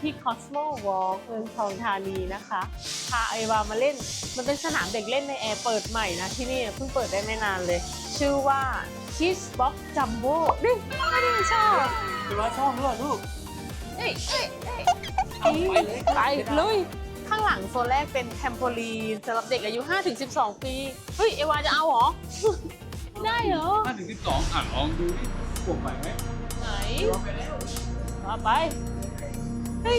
ที่ Cosmo Walk เมืองทองธานีนะคะ พาไอวามาเล่น มันเป็นสนามเด็กเล่นในแอร์เปิดใหม่นะที่นี่เพิ่งเปิดได้ไม่นานเลย ชื่อว่า Kids Box Jumbo นี่อันนี้ชอบเอวาชอบด้วยลูกเอ้ยเอ้ยเอ้ยเอาไปเลยไปลุยข้างหลังโซนแรกเป็นแทมโพลีนสำหรับเด็กอายุ 5-12 ปี เฮ้ย เอวาจะเอาเหรอ ได้เหรอ ห้าถึงสิบสองอะลองดูดิขวบใหม่ไหมไหนเอวาไปแล้ว มาไป เฮ้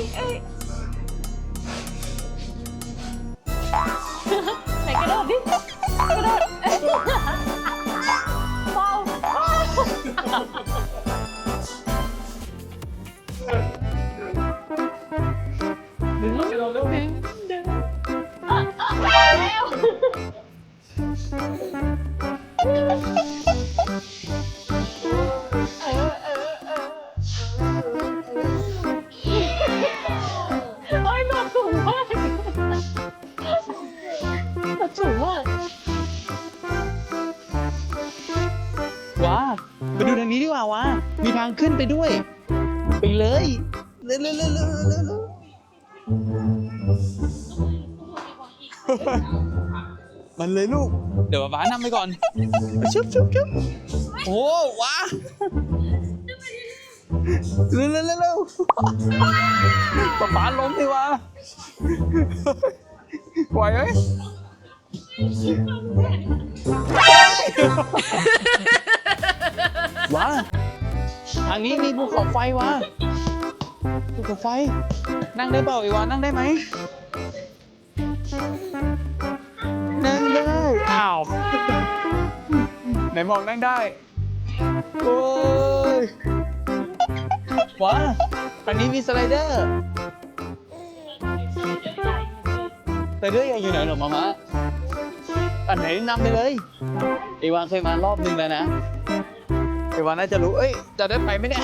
มันเลยลูก เดี๋ยวป้านำไปก่อน ชุบชุบชุบโอ้ว้าเร็วเร็วเร็วเร็วป้าป้าล้มดิวะไหวไหมว้าทางนี้มีภูเขาไฟวะภูเขาไฟ นั่งได้เปล่าอีวานั่งได้ไหม นั่งได้อ้าวไหนบอกนั่งได้โอ้ยว้าทางนี้มีสไลเดอร์สไลเดอร์ใหญ่อยู่ไหนเหรอมามะอันไหนนำไปเลยอีวานเคยมารอบนึงแล้วนะเอวาน่าจะรู้เอ้ยจะได้ไปไหมเนี่ย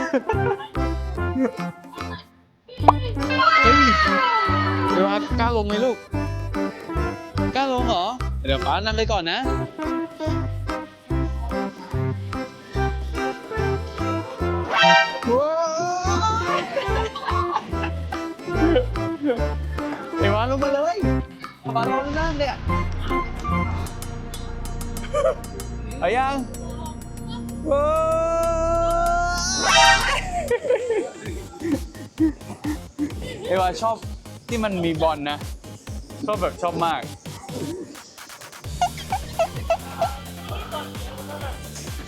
เฮ้ยเอวากล้าลงไหมลูกกล้าลงเหรอ เดี๋ยวป้านำไปก่อนนะว้วเอวาลงมาเลยป้าลงนั่งเนี่ยเอายังว้วเอวาชอบที่มันมีบอลนะ ชอบแบบชอบมาก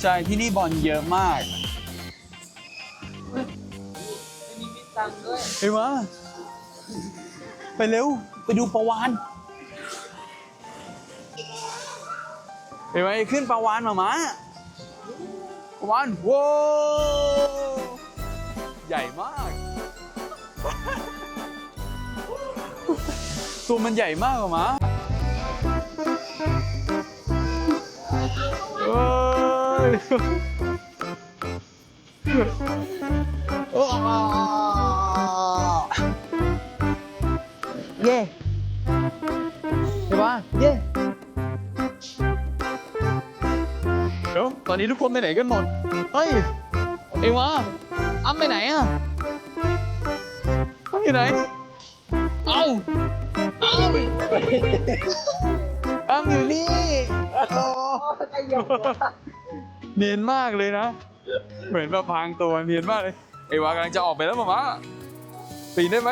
ใช่ที่นี่บอลเยอะมากเอวาไปเร็ว ไปดูประวานเอวาจะขึ้นประวานมามาปะวันว้าวใหญ่มาก ตัวมันใหญ่มากอมะเอ้ยอ้า เย่เห็นปะเย่เดี๋ยวตอนนี้ทุกคนไปไหนกันหมด เฮ้ย เอวาอ้ำไปไหนอะอ้ำอยู่ไหน เอ้าอ้ำอ้ำอยู่นี่ โอ้ เนียนมากเลยนะ เหมือนแบบพรางตัวเนียนมากเลยเอวากำลังจะออกไปแล้วหมามะปีนได้ไหม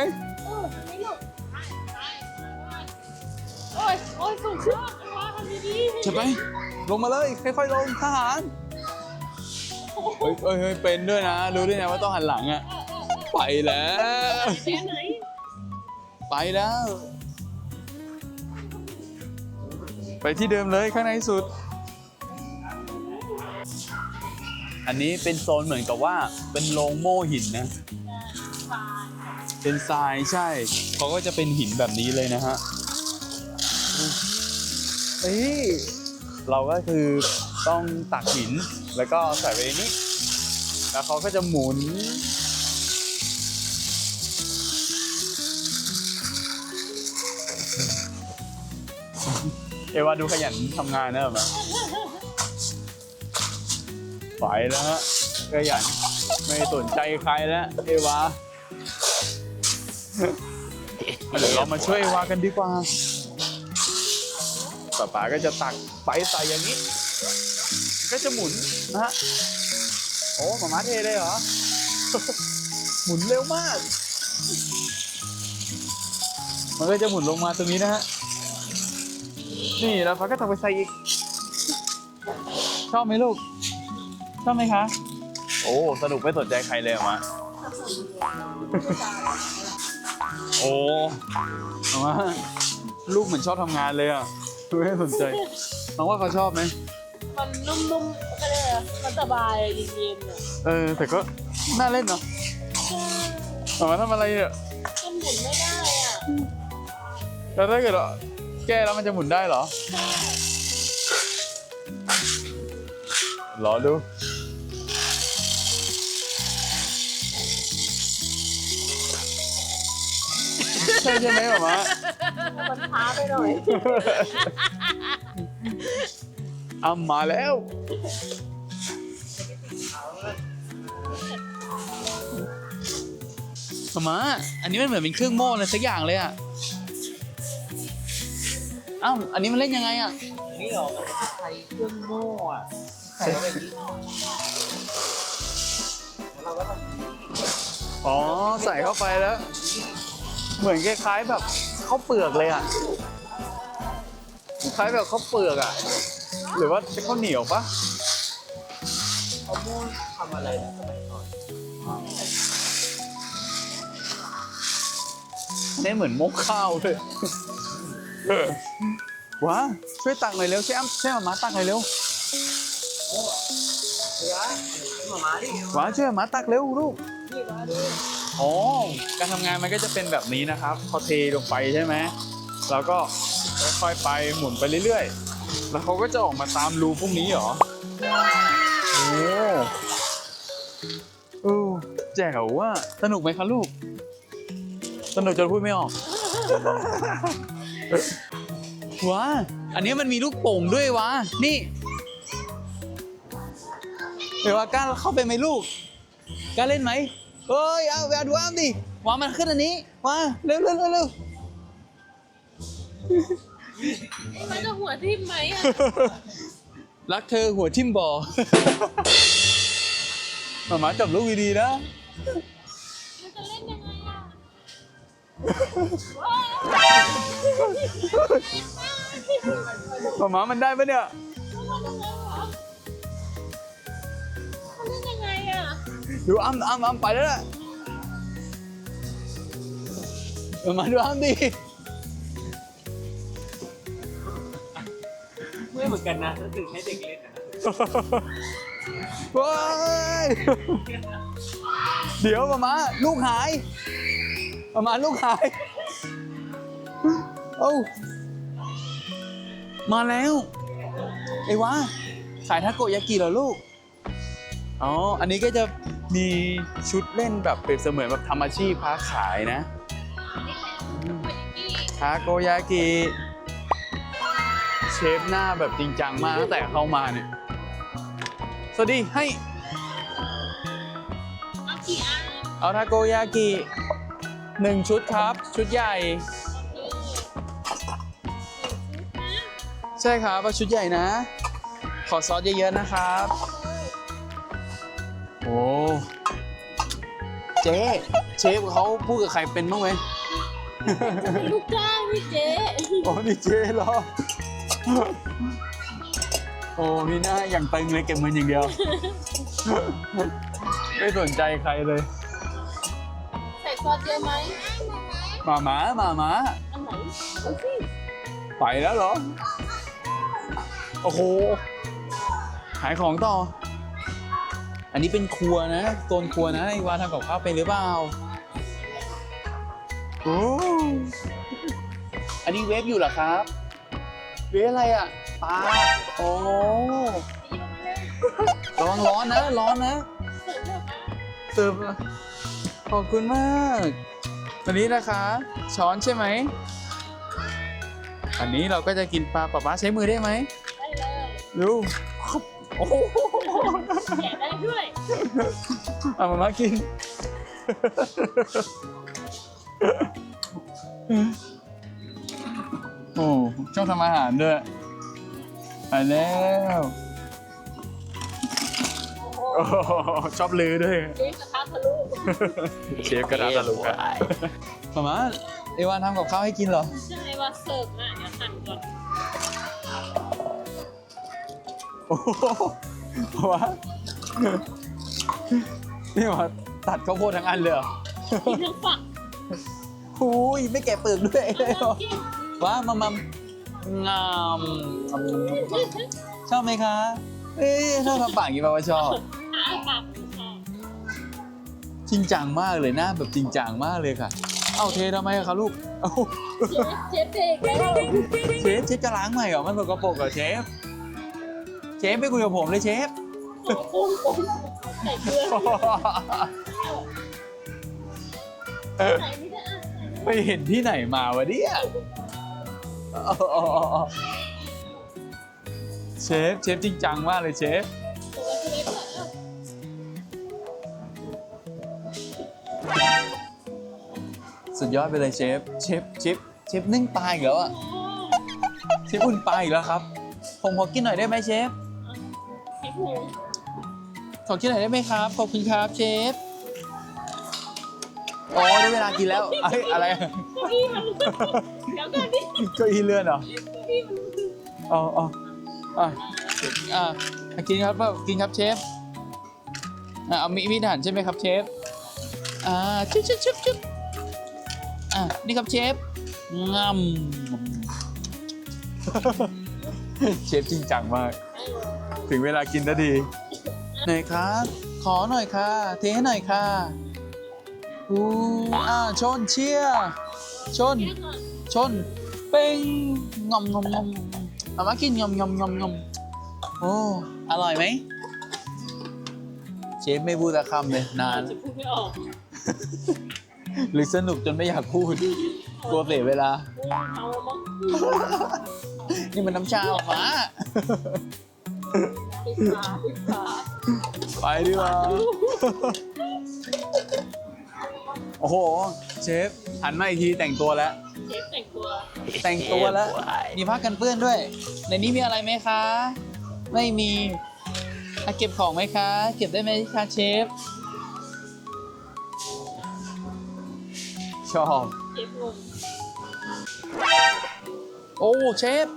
โอ้ยโอ้ยสูงมากว่าทำดีๆใช่ไหมลงมาเลยค่อยๆลงทหารเฮ้ยเฮ้ยเฮ้ยเป็นด้วยนะรู้ด้วยนะว่าต้องหันหลังอะไปแล้วแค่ไหนไปแล้ว ไปที่เดิมเลยข้างในสุด อันนี้เป็นโซนเหมือนกับว่าเป็นโรงโม่หินนะ เป็นทรายใช่ เขาก็จะเป็นหินแบบนี้เลยนะฮะเฮ้ยเราก็คือต้องตักหินแล้วก็ใส่ไว้ในนี้ แล้วเขาก็จะหมุน เอวาดูขยันทำงานนะแบบ ไปแล้วฮะขยันไม่สนใจใครแล้วเอวาเดี๋ยวเรามาช่วยวากันดีกว่าป๊าป๋าก็จะตักไปใส่อย่างนี้ ก็จะหมุนนะฮะ โอ้หมามาเทเลยเหรอ หมุนเร็วมาก มันก็จะหมุนลงมาตรงนี้นะฮะ นี่แล้วฟ้าก็ตักไปใส่อีก ชอบไหมลูก ชอบไหมคะ โอ้ สนุกไม่สนใจใครเลยเหรอมาโอ้เอามาลูกเหมือนชอบทำงานเลยอะไม่สนใจน้องว่าเขาชอบไหม มันนุ่มๆก็เลยกอะไรมันสบายเย็นๆอะเออ แต่ก็น่าเล่นเนาะเอามาทำอะไรเนี่ยมันหมุนไม่ได้อะแล้วถ้าเกิดว่าแก้แล้วมันจะหมุนได้เหรอ รอดู ช่ใช่ไหมหมอมามันช้าไปหน่อยอ้ำมาแล้วมามาอันนี้มันเหมือนเป็นเครื่องโม่อะไรสักอย่างเลยอะอ้าวอันนี้มันเล่นยังไงอะนี่เหรอมันใช้เครื่องโม่อะใส่เข้าไปแบบนี้แล้วเราก็ต้องอ๋อใส่เข้าไปแล้ว เหมือนคล้ายๆแบบข้าวเปลือกเลยอะคล้ายแบบข้าวเปลือกอะ หรือว่าเป็นข้าวเหนียวปะเอาโม่ทำอะไรนะสมัยก่อนนี่เหมือนมกข้าวเลยเออว้าช่วยตักหน่อยเร็วช่วยอ้ำช่วยหมาตักหน่อยเร็วเดี๋ยวหมามาดิว้าช่วยหมาตักเร็วลูกนี่มาดิ อ๋อการทำงานมันก็จะเป็นแบบนี้นะครับพอเทลงไปใช่ไหมแล้วก็ค่อยๆไปหมุนไปเรื่อยๆ แล้วเขาก็จะออกมาตามรูพวกนี้เหรอโอ้เออแจ๋วว่ะสนุกไหมคะลูก สนุกจนพูดไม่ออกว้าอันนี้มันมีลูกโป่งด้วยวะนี่เดี๋ยวว่ากล้าเข้าไปไหมลูกกล้าเล่นไหม เอ้ยเอาไปเอาดูอ้ามดิวางมันขึ้นอันนี้มาเร็วเร็วเร็วเร็วมันจะหัวทิ่มไหมอะรักเธอหัวทิ่มบ่อหมาหมาจับลูกดีๆนะ มันจะเล่นยังไงอะหมาหมามันได้ปะเนี่ย ดูอ้ำอ้ำอ้ำไปแล้วนะหมาหมาดูอ้ำดิไม่เหมือนกันนะรู้สึกให้เด็กเล่นนะว้ายเดี๋ยวหมาหมาลูกหายหมาหมาลูกหายเอ้ามาแล้วไอ้วะขายทาโกยากิเหรอลูก อ๋อ อันนี้ก็จะ มีชุดเล่นแบบเปรียบเสมือนแบบทำอาชีพค้าขายนะทาโกยากิเชฟหน้าแบบจริงจังมากตั้งแต่เข้ามาเนี่ย สวัสดีให้ เอาทาโกยากิหนึ่งชุดครับ ชุดใหญ่ ใช่ครับเอาชุดใหญ่นะ ขอซอสเยอะๆนะครับ เจ๊เชฟเขาพูดกับใครเป็นบ้างไหมลูกจ้างพี่เจ๊อ๋อนี่เจ๊เหรอ โอ้มีหน้าอย่างตึงเลยเก็บเงินอย่างเดียว ไม่สนใจใครเลย ใส่ซอสเยอะไหมหมาหมาหมาหมาอันไหนเอาสิไปแล้วเหรอ โอ้โห ขายของต่อ อันนี้เป็นครัวนะโซนครัวนะไอวาทำกับข้าวเป็นหรือเปล่าโอ้อันนี้เวฟอยู่เหรอครับ เวฟอะไรอะปลาโอ้ระวังร้อนนะ ร้อนนะ เสิร์ฟขอบคุณมากวันนี้นะคะ ช้อนใช่ไหม อันนี้เราก็จะกินปลาป๊าป๊าใช้มือได้ไหมได้เลยดูโอ้ แกะได้ด้วยเอามามากิน โอ้ชอบทำอาหารด้วย ไปแล้ว โอ้โหชอบลือด้วยเชฟกระทะทะลุเชฟกระดาษตะลุกอะมามาเอวานทำกับข้าวให้กินเหรอ ใช่ว่าเสิร์ฟนะเดี๋ยวหั่นก่อน โอ้โห วะนี่มาตัดข้าวโพดทั้งอันเลยเหรอกินทั้งฝักหูยไม่แกะเปลือกด้วยว้ามัมมัมงามชอบไหมคะ เอ้ยชอบทำปากอย่างนี้แปลว่าชอบหาปากค่ะจริงจังมากเลยนะแบบจริงจังมากเลยค่ะ เอ้าเททำไมอะคะลูกเอ้าเชฟเชฟเด็กแล้วเชฟเชฟจะล้างใหม่เหรอมันสกปรกเหรอเชฟ เชฟไม่คุยกับผมเลยเชฟปุ้งปุ้งใส่เกลือใส่ไม่ได้อะไปเห็นที่ไหนมาวะเนี่ยเชฟเชฟจริงจังมากเลยเชฟตัวเชฟอะสุดยอดไปเลยเชฟ เชฟเชฟเชฟนึ่งปลาอีกแล้วอะเชฟอุ่นปลาอีกแล้วครับ ผมขอกินหน่อยได้ไหมเชฟเชฟหมู ขอกินหน่อยได้ไหมครับ ขอบคุณครับเชฟ อ๋อได้เวลากินแล้วเอ้ยอะไรเก้าอี้มันเดี๋ยวก่อนดิเก้าอี้เลื่อนเหรอ เก้าอี้มันอ๋ออ๋ออะอะกินครับเปล่ากินครับเชฟ อะเอามีมีดหั่นใช่ไหมครับเชฟ อ่าชุบชุบชุบชุบอะนี่ครับเชฟงำ เชฟจริงจังมาก ถึงเวลากินแล้วดีไหนครับ ขอหน่อยค่ะเทให้หน่อยค่ะอู้อ่าชนเชียร์ชน ชน เป้งงอมงอมงอมเอามากินงอมงอมงอมงอมโอ้อร่อยไหมเชฟไม่พูดสักคำเลยนานจะพูดไม่ออกหรือสนุกจนไม่อยากพูดกลัวเสียเวลาเอาแล้วมั้งนี่มันน้ำชาออกมาปิดฝาปิดฝา ไปดีกว่า โอ้โห เชฟหันมาอีกทีแต่งตัวแล้ว เชฟแต่งตัว แต่งตัวแล้ว มีผ้ากันเปื้อนด้วย ในนี้มีอะไรไหมคะ ไม่มีอะเก็บของไหมคะ เก็บได้ไหมคะเชฟ ชอบ เชฟงงโอ้ เชฟ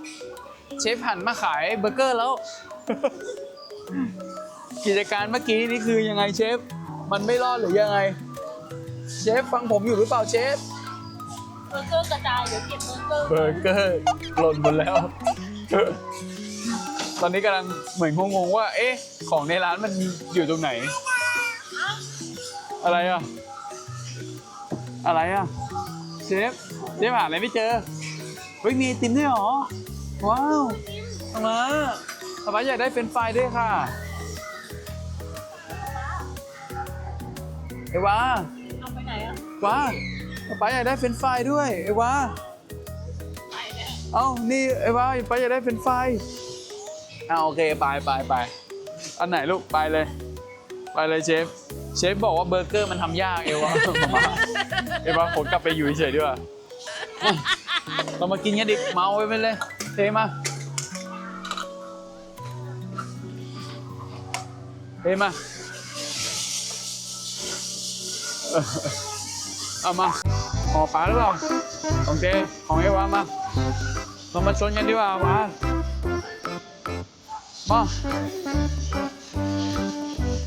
เชฟหันมาขายเบอร์เกอร์แล้ว กิจการเมื่อกี้นี่คือยังไงเชฟ มันไม่รอดหรือยังไง เชฟฟังผมอยู่หรือเปล่าเชฟ เบอร์เกอร์กระจายเดี๋ยวเก็บเบอร์เกอร์เบอร์เกอร์หล่นหมดแล้ว ตอนนี้กำลังเหมือนงงๆว่า เอ๊ะ ของในร้านมันอยู่ตรงไหน อะไรอะ อะไรอะ เชฟ เชฟหาอะไรไม่เจอ เฮ้ยมีไอติมด้วยเหรอ ว้าวทำมา ทำไมอยากได้เฟรนช์ฟรายด้วยค่ะเอวาเอาไปไหนอะว้าป๊าอยากได้เฟรนช์ฟรายด้วยเอวาไปแล้วเอ้านี่เอวาป๊าอยากได้เฟรนช์ฟรายอ่าโอเคไปไปไปอันไหนลูกไปเลย ไปเลยเชฟเชฟบอกว่าเบอร์เกอร์มันทำยากเอวามาเอวาผมกลับไปอยู่เฉยๆดีกว่าอะเรามากินกันดิเมาไปไปเลยเทมา เทมาเอามาห่อปลาหรือเปล่าของเจของเอวามาเรามาชนกันดีกว่ามามา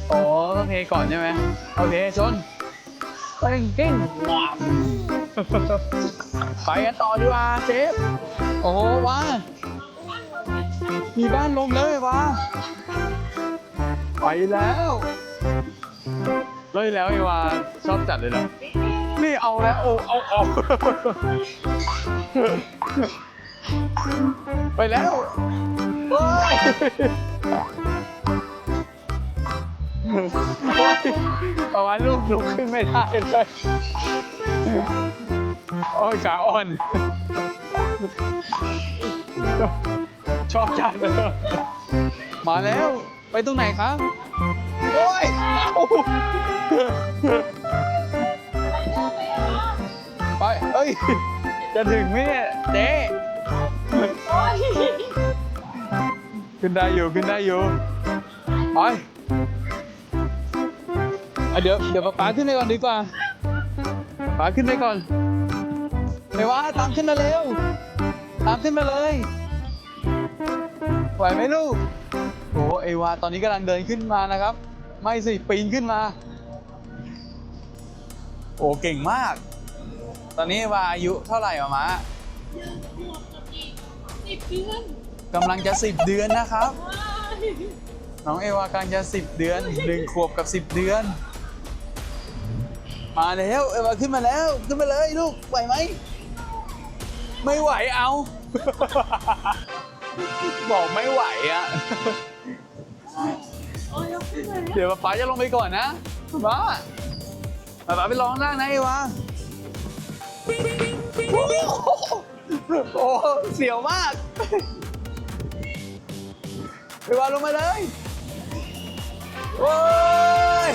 โอ้ต้องเทก่อนใช่ไหมโอเคชนไปกินไปกันต่อดีกว่าเชฟโอ้ว้ามีบ้านลมแล้วไอ้วา ไปแล้วเลยแล้วไอ้วาชอบจัดเลยนะนี่เอาแล้วโอ้เอาเอาไปแล้วโอ้ยประมาณลูกลุกขึ้นไม่ได้เลยโอ้ยขาอ่อน ชอบจัดเลยมาแล้ว ไปตรงไหนครับ โอ้ยโอ้โหไป เอ้ย จะถึงไหมเนี่ยเจ๊ขึ้นได้อยู่ ขึ้นได้อยู่ ไปอะเดี๋ยว เดี๋ยวป๊าป๊าขึ้นไปก่อนดีกว่าป๊าขึ้นไปก่อนไปว่าตามขึ้นมาเร็ว ตามขึ้นมาเลย ไหวไหมลูก โอ้เอวาตอนนี้กำลังเดินขึ้นมานะครับ ไม่สิปีนขึ้นมา โอ้เก่งมาก ตอนนี้เอวาอายุเท่าไหร่อะมะสิบเดือนกำลังจะสิบเดือนนะครับ น้องเอวากำลังจะสิบเดือนหนึ่งขวบกับสิบเดือน มาแล้วเอวาขึ้นมาแล้วขึ้นมาเลยลูกไหวไหมไม่ไหวเอา บอกไม่ไหวอะโอ้ยยกขึ้น เดี๋ยวป๊าจะลงไปก่อนนะป๊าป๊าไปร้องล่างนะเอวาโอ้โหโอ้โหเสียวมากเอวาลงมาเลยโอ้ย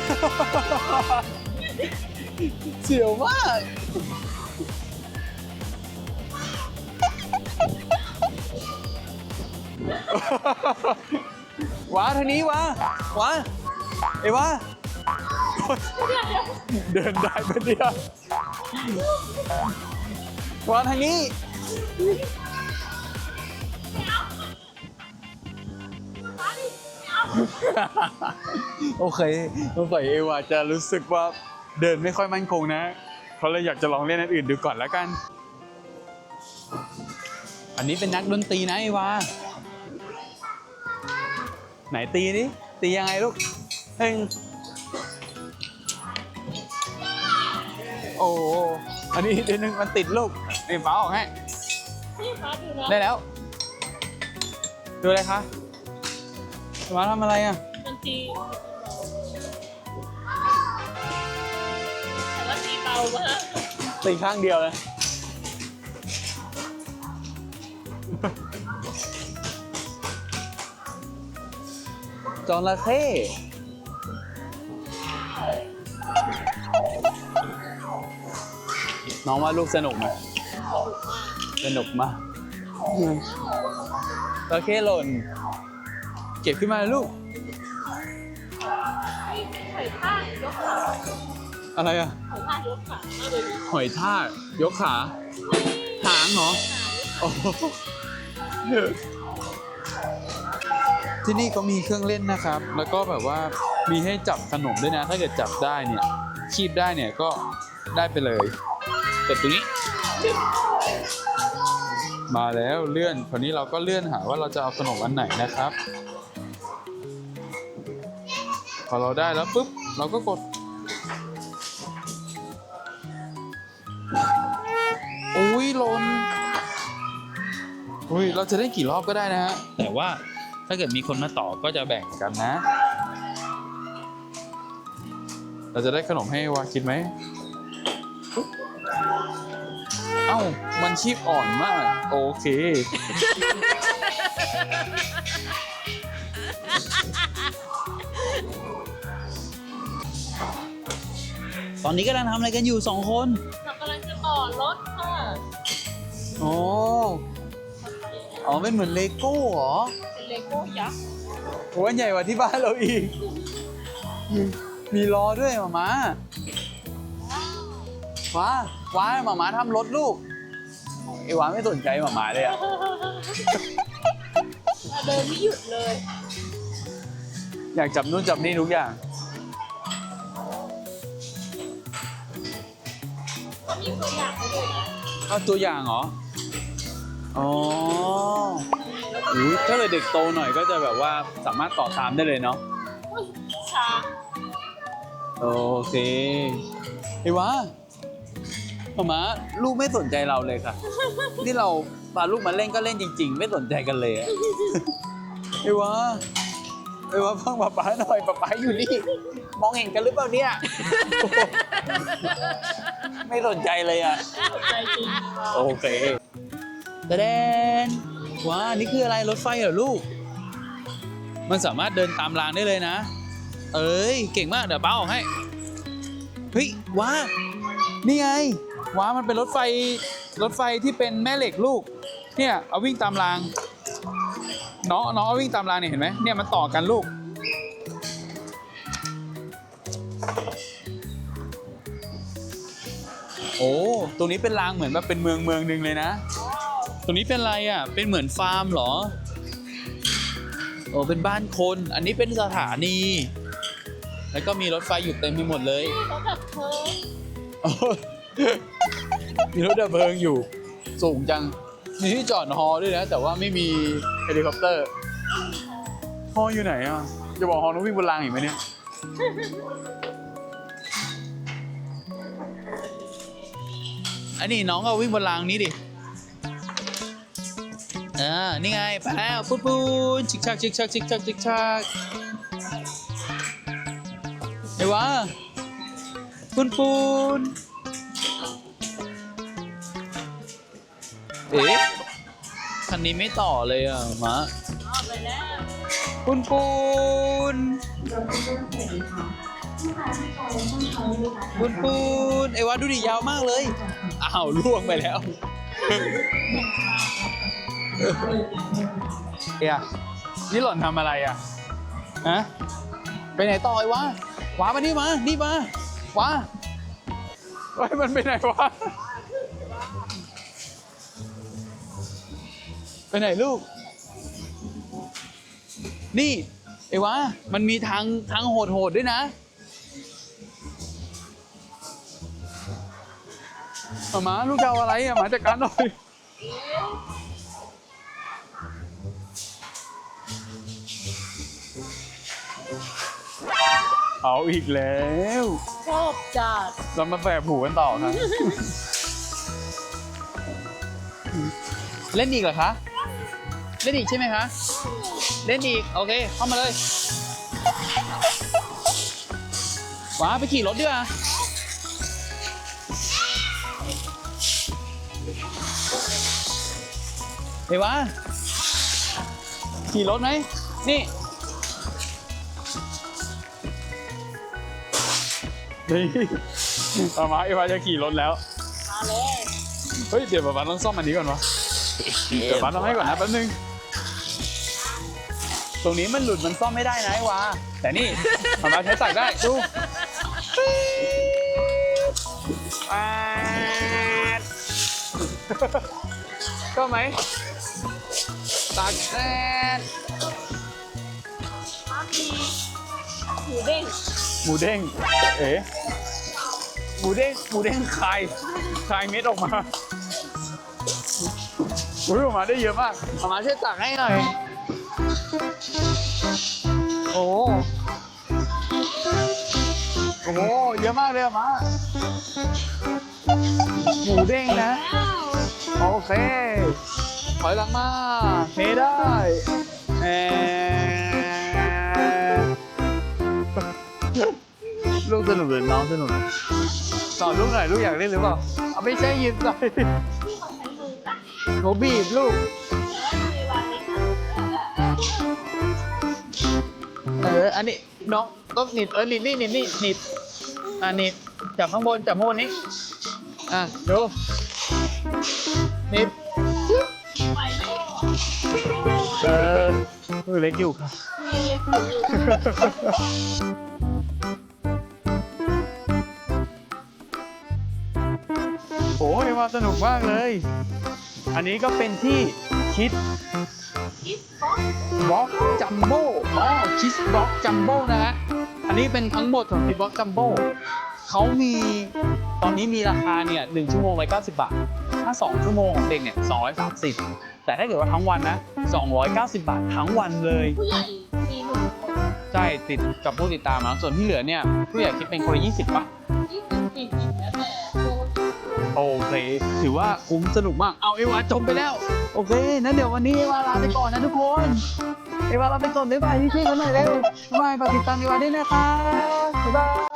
เสียวมาก ว้าทางนี้ว้าว้าเอวาเดินได้ปะเนี่ยว้าทางนี้โอเคสงสัยเอวาจะรู้สึกว่าเดินไม่ค่อยมั่นคงนะเขาเลยอยากจะลองเล่นอันอื่นดูก่อนแล้วกัน อันนี้เป็นนักดนตรีนะเอวา ไหนตีดิตียังไงลูกเฮ้งโอ้โหอันนี้เดี๋ยวนึงมันติดลูกนี่ฟ้าออกให้นี่ฟ้าดูนะได้แล้ว ดูอะไรคะฟ้าทำอะไรอะมันตีแต่ว่าตีเบามากตีข้างเดียวเลย จระเข้น้องว่าลูกสนุกไหมสนุกมากจระเข้หล่น เก็บขึ้นมาลูกหอยทากยกขาอะไรอะหอยทากยกขาหอยทากยกขา หางเหรอโอ้โห ที่นี่เขามีเครื่องเล่นนะครับ แล้วก็แบบว่ามีให้จับขนมด้วยนะ ถ้าเกิดจับได้เนี่ยคีบได้เนี่ยก็ได้ไปเลยกดตรงนี้ มาแล้วเลื่อนคราวนี้เราก็เลื่อนหาว่าเราจะเอาขนมอันไหนนะครับ พอเราได้แล้วปุ๊บเราก็กดอุ้ยลนอุ้ยเราจะได้กี่รอบก็ได้นะฮะแต่ว่า ถ้าเกิดมีคนมาต่อก็จะแบ่งกันนะ เราจะได้ขนมให้วากินไหมปุ๊บเอ้า มันชีพอ่อนมาก โอเค ตอนนี้กำลังทำอะไรกันอยู่สองคน เรากำลังจะต่อรถค่ะ โอ้ อ๋อเป็นเหมือนเลโก้เหรอ เป็นเลโก้ยักษ์โอ้ยใหญ่กว่าที่บ้านเราอีก มีล้อด้วยหมามาว้าว้าหมามาทำรถลูกไอ้ว้าไม่สนใจหมามาเลยอะเดินไม่หยุดเลย อยากจับนู่นจับนี่ทุกอย่างก็มีตัวอย่างให้ดูนะเอาตัวอย่างเหรอ อ๋อ อุ้ยถ้าเกิดเด็กโตหน่อยก็จะแบบว่าสามารถต่อตามได้เลยเนาะอุ๊ยช้างโอเคไอ้วะหมามาลูกไม่สนใจเราเลยค่ะที่เราพาลูกมาเล่นก็เล่นจริง ๆ ไม่สนใจกันเลยอะไอ้วะไอ้วะฟังป๊าป๊าหน่อยป๊าป๊าอยู่นี่ มองเห็นกันหรือเปล่าเนี่ยไม่สนใจเลยอะ ใจจริง โอเคตะแดน ว้านี่คืออะไรรถไฟเหรอลูก มันสามารถเดินตามรางได้เลยนะ เอ้ยเก่งมากเดี๋ยวป้าออกให้เฮ้ยว้านี่ไงว้ามันเป็นรถไฟรถไฟที่เป็นแม่เหล็กลูก เนี่ยเอาวิ่งตามรางน้องน้องเอาวิ่งตามรางเนี่ยเห็นไหมเนี่ยมันต่อกันลูก โอ้ตรงนี้เป็นรางเหมือนแบบเป็นเมืองเมืองหนึ่งเลยนะ รงนี้เป็นอะไรอะ เป็นเหมือนฟาร์มเหรอ โอ้เป็นบ้านคน อันนี้เป็นสถานี แล้วก็มีรถไฟอยู่เต็มไปหมดเลย รถดับเพลิงโอ้ยมีรถดับเพลิงอยู่ สูงจัง มีที่จอดฮอด้วยนะ แต่ว่าไม่มีเฮลิคอปเตอร์ ฮออยู่ไหนอะ จะบอกฮอต้องวิ่งบนรางอีกไหมเนี่ย อันนี้น้องก็วิ่งบนรางนี้ดิ อ่านี่ไงไปแล้วปูนปูนชิกชักชิกชักชิกชักชิกชักไอ้วะปูนปูนเอ๊ะคันนี้ไม่ต่อเลยอะมะออกไปแล้วปูนปูนปูนปูนไอ้วะดูดิยาวมากเลย อ้าวล่วงไปแล้ว เอียนี่หล่อนทำอะไรอะฮะไปไหนต่อไอ้วะวามานี่มา นี่มาวาไว้ยมันไปไหนวะ ไปไหนลูก นี่ไอ้วะมันมีทางทางโหดโหดๆด้วยนะหมาลูกจะเอาอะไรอะหมาจัดการหน่อย เอาอีกแล้วชอบจัดเรามาแสบหูกันต่อครับ เล่นอีกเหรอคะ เล่นอีกใช่ไหมคะ เล่นอีก โอเค เข้ามาเลยว้าไปขี่รถดีกว่าเฮ้ยวะขี่รถไหมนี่ นี่เอามาเอวาจะขี่รถแล้ว มาเลยเฮ้ยเดี๋ยวป๊าป๊าต้องซ่อมอันนี้ก่อนวะเดี๋ยวป๊าต้องให้ก่อนนะแป๊บนึง ตรงนี้มันหลุดมันซ่อมไม่ได้นะไอ้วาแต่นี่ป๊าป๊าใช้ตักได้ดูแปดก็ไหมตักแปดหมูเด้งห มูเด้ง เอ๋หมูเด้งหมูเด้งคายคายเม็ดออกมาอุ้ยออกมาได้เยอะมากเอามาช่วยตักให้หน่อย โอ้โหโอ้โหเยอะมากเลยอะมาหมูเด้งนะ โอเคถอยหลังมาเทได้ กสนุกหรือน้องสนุกสอนลูกหน่อยลูกอยากเล่นหรือเปล่าเอาไม่ใช่หยิบหน่อยหนูบีบลูก เออ อันนี้น้องต้องหนีบเออหนีบนี่หนีบนี่หนีบอ่าหนีบจับข้างบนจับข้างบนนี้ อะดูหนีบเออมือเล็กอยู่ครับ โอ้ยมาสนุกมากเลย อันนี้ก็เป็นที่คิดบล็อกจัมโบ้อ๋อคิสบล็อกจัมโบ้นะฮะ อันนี้เป็นทั้งหมดของคิสบล็อกจัมโบ้เขามีตอนนี้มีราคาเนี่ยหนึ่งชั่วโมงร้อยเก้าสิบบาท ถ้าสองชั่วโมงของเด็กเนี่ยสองร้อยสามสิบแต่ถ้าเกิดว่าทั้งวันนะสองร้อยเก้าสิบบาททั้งวันเลย ผู้ใหญ่มีหนึ่งคนใช่ติดกับผู้ติดตามนะส่วนที่เหลือเนี่ยผู้ใหญ่คิดเป็นคนละยี่สิบป่ะ ยี่สิบสี่สิบแล้วแต่ โอเค ถือว่าคุ้มสนุกมาก เอาเอวาจมไปแล้ว โอเคนั้นเดี๋ยววันนี้เอวาลาไปก่อนนะทุกคน เอวาลาไปก่อนบ๊ายบายพี่ๆกันหน่อยเร็วบ๊ายบายฝากติดตามเอวาด้วยนะคะบ๊ายบาย